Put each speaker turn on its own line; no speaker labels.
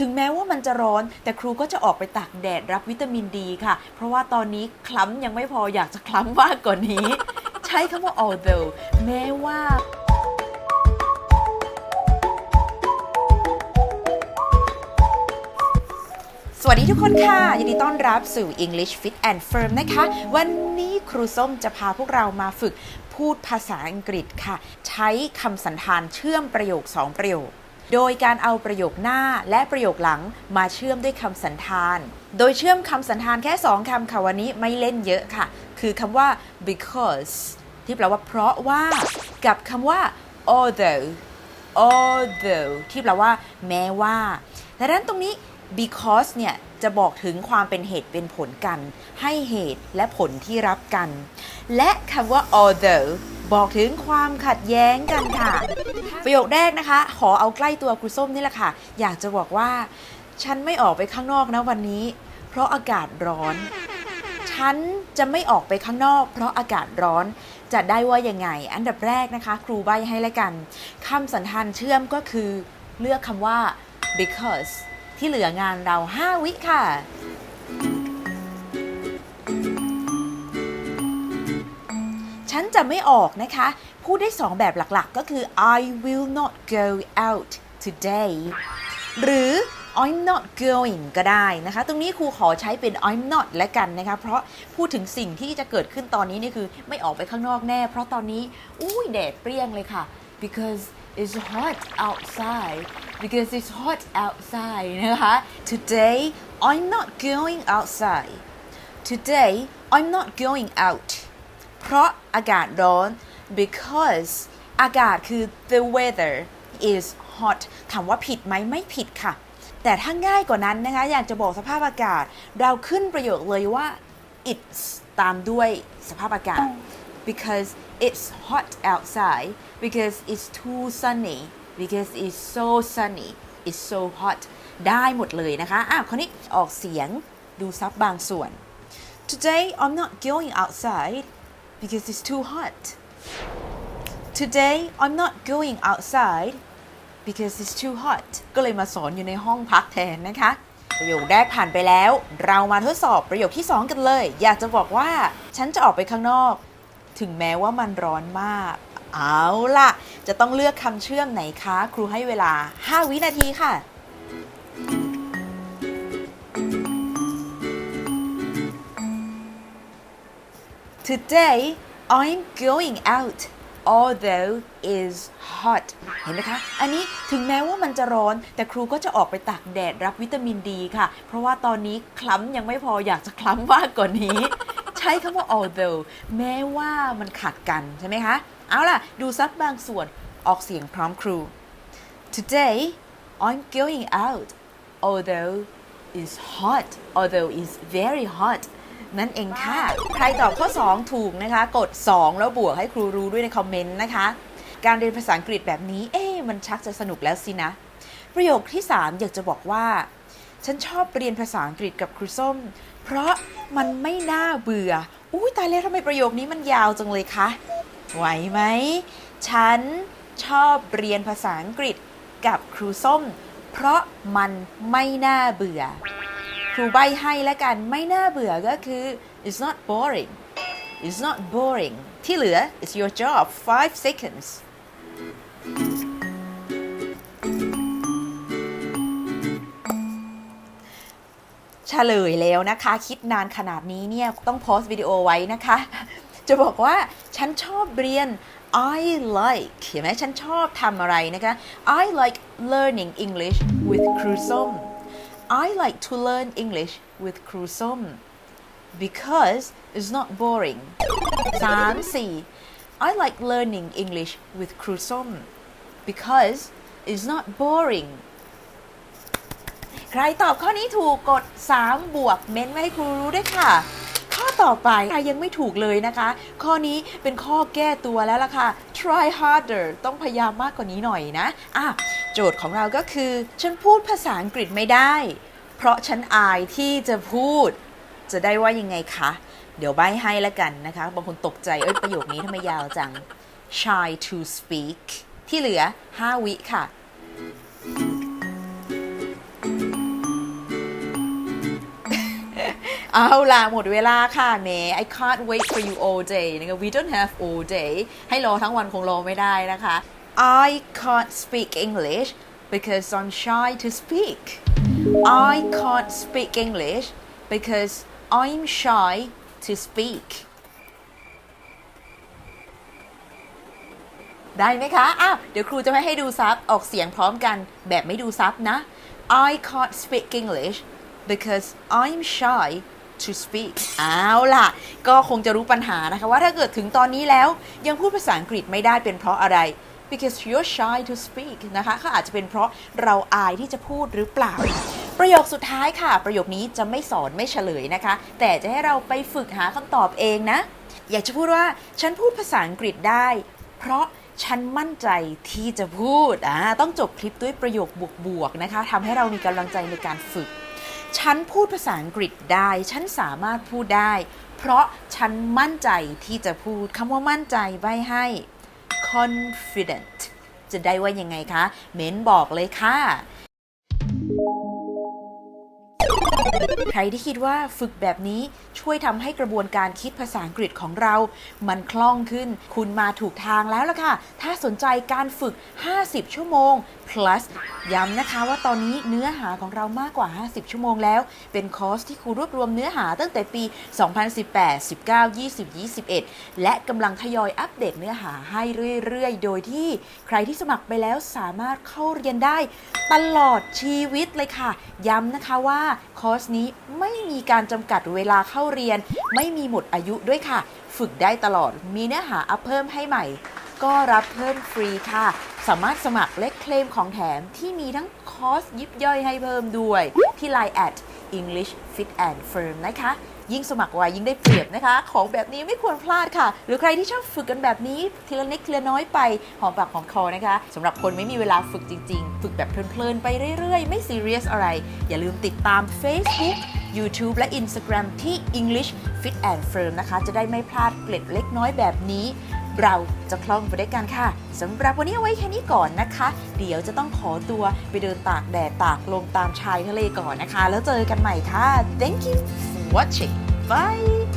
ถึงแม้ว่ามันจะร้อน แต่ครูก็จะออกไปตากแดดรับวิตามินดีค่ะ เพราะว่าตอนนี้คล้ำยังไม่พออยากจะคล้ำมากกว่านี้ ใช้คำว่า although แม้ว่า สวัสดีทุกคนค่ะ ยินดีต้อนรับสู่ English Fit and Firm นะคะ วันนี้ครูส้มจะพาพวกเรามาฝึกพูดภาษาอังกฤษค่ะ ใช้คำสันธานเชื่อมประโยค 2 ประโยค โดยการเอาประโยคหน้าและประโยคหลังมาเชื่อมด้วยคำสันธาน โดยเชื่อมคำสันธานแค่ 2 คำค่ะวันนี้ไม่เล่นเยอะค่ะ คือคำว่า because ที่แปลว่าเพราะว่ากับคำว่า although although ที่แปลว่า แม้ว่าดังนั้นตรงนี้ because เนี่ยจะบอกถึงความเป็นเหตุเป็นผลกัน ให้เหตุและผลที่รับกัน และคำว่า although บอกถึงความขัดแย้งกันค่ะ ประโยคแรกนะคะ ขอเอาใกล้ตัวครูส้มนี่แหละค่ะ อยากจะบอกว่า ฉันไม่ออกไปข้างนอกนะวันนี้ เพราะอากาศร้อน ฉันจะไม่ออกไปข้างนอก เพราะอากาศร้อนจะได้ว่ายังไง อันดับแรกนะคะ ครูใบให้แล้วกันคำสันธานเชื่อมก็คือ เลือกคำว่า because ที่เหลืองานเรา 5 วิค่ะ ฉันจะไม่ออกนะคะ พูดได้2แบบหลักๆ ก็คือ I will not go out today หรือ I'm not going ก็ได้นะคะ ตรงนี้ครูขอใช้เป็น I'm not และกันนะคะ เพราะพูดถึงสิ่งที่จะเกิดขึ้นตอนนี้นี่คือไม่ออกไปข้างนอกแน่ เพราะตอนนี้อุ้ยแดดเปรี้ยงเลยค่ะ because it's hot outside because it's hot outside นะคะ today I'm not going outside today I'm not going out เพราะอากาศร้อน because อากาศคือ the weather is hot ถามว่าผิดไหมไม่ผิดค่ะ แต่ถ้าง่ายกว่านั้นนะคะ อยากจะบอกสภาพอากาศ เราขึ้นประโยคเลยว่า it's ตามด้วยสภาพอากาศ because it's hot outside because it's too sunny because it's so sunny it's so hot ได้หมดเลยนะคะ อะคราวนี้ออกเสียงดูซับบางส่วน Today I'm not going outside because it's too hot. Today I'm not going outside because it's too hot ก็เลยมาสอนอยู่ในห้องพักแทนนะคะ ประโยคแรกผ่านไปแล้ว เรามาทดสอบประโยคที่ 2 กันเลย อยากจะบอกว่า ฉันจะออกไปข้างนอก ถึงแม้ว่ามันร้อนมาก เอาล่ะ จะต้องเลือกคำเชื่อมไหนคะ ครูให้เวลา 5 วินาทีค่ะ Today I'm going out although is hot เห็นไหมคะ อันนี้ถึงแม้ว่ามันจะร้อน แต่ครูก็จะออกไปตากแดดรับวิตามินดีค่ะ เพราะว่าตอนนี้คล้ำยังไม่พออยากจะคล้ำมากกว่านี้ ใช้คำว่า although แม้ว่ามันขัดกันใช่ไหมคะ เอาล่ะ ดูซับบางส่วนออกเสียงพร้อมครู Today I'm going out although it's hot although it's very hot นั่นเองค่ะ ใครตอบข้อ 2 ถูกนะคะ กด 2 แล้วบวกให้ครูรู้ด้วยในคอมเมนต์นะคะ การเรียนภาษาอังกฤษแบบนี้ เอ๊ะมันชักจะสนุกแล้วสินะ ประโยคที่ 3 อยากจะบอกว่า ฉันชอบเรียนภาษาอังกฤษกับครูส้ม เพราะมันไม่น่าเบื่อ อุ้ยตายแล้วทำไมประโยคนี้มันยาวจังเลยคะ ไหวไหม ฉันชอบเรียนภาษาอังกฤษกับครูส้ม เพราะมันไม่น่าเบื่อ ครูใบให้แล้วกันไม่น่าเบื่อก็คือ it's not boring it's not boring ที่เหลือ it's your job five seconds เฉลยแล้วนะคะ คิดนานขนาดนี้เนี่ย ต้องโพสต์วิดีโอไว้นะคะ จะบอกว่าฉันชอบเรียน I like เห็นไหมฉันชอบทำอะไรนะคะ I like learning English with ครูส้ม I like to learn English with ครูส้ม because it's not boring 3 4 I like learning English with ครูส้ม because it's not boring ใครตอบข้อนี้ถูกกด 3 บวกเม้นไว้ให้ครูรู้ด้วยค่ะ ข้อ ต่อไปใครยังไม่ถูกเลยนะคะ ข้อนี้เป็นข้อแก้ตัวแล้วล่ะค่ะ try harder ต้องพยายามมากกว่านี้หน่อยนะอะโจทย์ของเราก็คือ ฉันพูดภาษาอังกฤษไม่ได้ เพราะฉันอายที่จะพูด จะได้ว่ายังไงคะ เดี๋ยวใบให้แล้วกันนะคะ บางคนตกใจ เอ้ย ประโยคนี้ทำไมยาวจัง shy to speak ที่เหลือ 5 วิค่ะ เอาล่ะ หมดเวลาค่ะแหม I can't wait for you all day นะคะ we don't have all day ให้รอทั้งวันคงรอไม่ได้นะคะ I can't speak English because I'm shy to speak I can't speak English because I'm shy to speak ได้ไหมคะ อ้าว เดี๋ยวครูจะไม่ให้ดูซับ ออกเสียงพร้อมกัน แบบไม่ดูซับนะ I can't speak English because I'm shy to speak เอาล่ะ ก็คงจะรู้ปัญหานะคะว่าถ้าเกิดถึงตอนนี้แล้วยังพูดภาษาอังกฤษไม่ได้เป็นเพราะอะไร because you're shy to speak นะคะก็อาจจะเป็นเพราะเราอายที่จะพูดหรือเปล่า ประโยคสุดท้ายค่ะ ประโยคนี้จะไม่สอนไม่เฉลยนะคะ แต่จะให้เราไปฝึกหาคำตอบเองนะ อยากจะพูดว่าฉันพูดภาษาอังกฤษได้ เพราะฉันมั่นใจที่จะพูดอ่าต้องจบคลิปด้วยประโยคบวกๆนะคะทำให้เรามีกำลังใจในการฝึก ฉันพูดภาษาอังกฤษได้ ฉันสามารถพูดได้ เพราะฉันมั่นใจที่จะพูดคำว่ามั่นใจไว้ให้ confident จะได้ว่ายังไงคะ เม้นบอกเลยค่ะ ใครที่คิดว่าฝึกแบบนี้ช่วยทำให้กระบวนการคิดภาษาอังกฤษของเรา มันคล่องขึ้น คุณมาถูกทางแล้วล่ะค่ะ ถ้าสนใจการฝึก 50 ชั่วโมง plus ย้ำนะคะว่าตอนนี้เนื้อหาของเรามากกว่า 50 ชั่วโมงแล้ว เป็นคอร์สที่ครูรวบรวมเนื้อหาตั้งแต่ปี 2018 19 20 21 และกำลังทยอยอัปเดตเนื้อหาให้เรื่อยๆ โดยที่ใครที่สมัครไปแล้วสามารถเข้าเรียนได้ ตลอดชีวิตเลยค่ะ ย้ำนะคะว่าคอร์สนี้ไม่มีการจำกัดเวลาเข้าเรียน ไม่มีหมดอายุด้วยค่ะ ฝึกได้ตลอดมีเนื้อหาอัพเพิ่มให้ใหม่ ก็รับเพิ่มฟรีค่ะ สามารถสมัครและเคลมของแถมที่มีทั้งคอร์สยิบย่อยให้เพิ่มด้วย ที่ Line at English Fit and Firm นะคะ ยิ่งสมัครไวยิ่งได้เปรียบนะคะ ของแบบนี้ไม่ควรพลาดค่ะ หรือใครที่ชอบฝึกกันแบบนี้ทีละนิดทีละน้อยไปหอมปากหอมคอนะคะสำหรับคนไม่มีเวลาฝึกจริง ๆ ฝึกแบบเพลินๆไปเรื่อยๆ ไม่ซีเรียสอะไร อย่าลืมติดตาม Facebook YouTube และ Instagram ที่ English Fit and Firm นะคะ จะได้ไม่พลาดเกล็ดเล็กน้อยแบบนี้ เราจะคล่องไปด้วยกันค่ะสำหรับวันนี้ไว้แค่นี้ก่อนนะคะ เดี๋ยวจะต้องขอตัวไปเดินตากแดดตากลมตามชายทะเลก่อนนะคะ แล้วเจอกันใหม่ค่ะ thank you for watching bye